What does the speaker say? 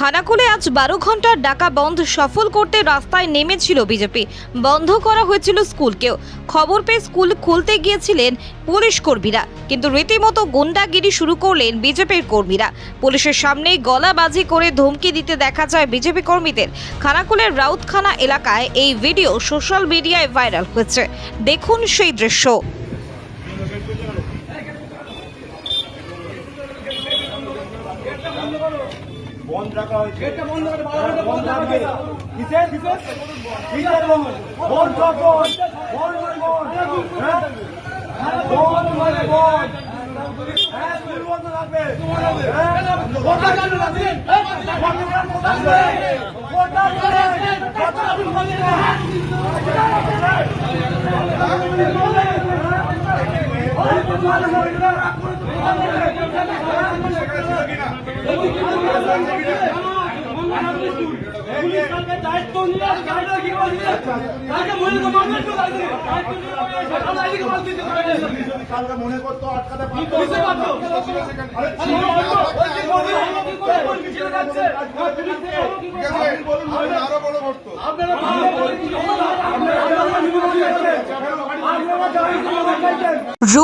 খানাকুলে আজ বারো ঘণ্টার ডাকা বন্ধ সফল করতে রাস্তায় নেমেছিল বিজেপি। বন্ধ করা হয়েছিল স্কুলকেও। খবর পেয়ে স্কুল খুলতে গিয়েছিলেন পুলিশ কর্মীরা। কিন্তু রীতিমতো গুন্ডাগিরি শুরু করলেন বিজেপির কর্মীরা। পুলিশের সামনেই গলাবাজি করে ধমকি দিতে দেখা যায় বিজেপি কর্মীদের। খানাকুলের রাউতখানা এলাকায় এই ভিডিও সোশ্যাল মিডিয়ায় ভাইরাল হয়েছে। দেখুন সেই দৃশ্য। বন্ধ রাখা হয়েছে। বন্ধ রাখবে। কিসের? কিসের? কিসের বন্ধ? বন্ধ বন্ধ মানে হ্যাঁ? রাখবে? দায়িত্ব নিয়ে গাড়িটা কি করছে? তাকে মনে তো মারবে তো তাকে। দায়িত্ব নিয়ে বলে, আমরা এদিকে মার দিতে পারি না। যদি কালকে মনে করতো আটকাতে পারতো পুলিশে পারতো। আরে আরে মারবো। ওই যে বলি, আমরা কি করে বলি, পিছনে যাচ্ছে। আর পুলিশ থেকে আমরা কি করে আপনি বলুন আরও বড় করতো আপনারা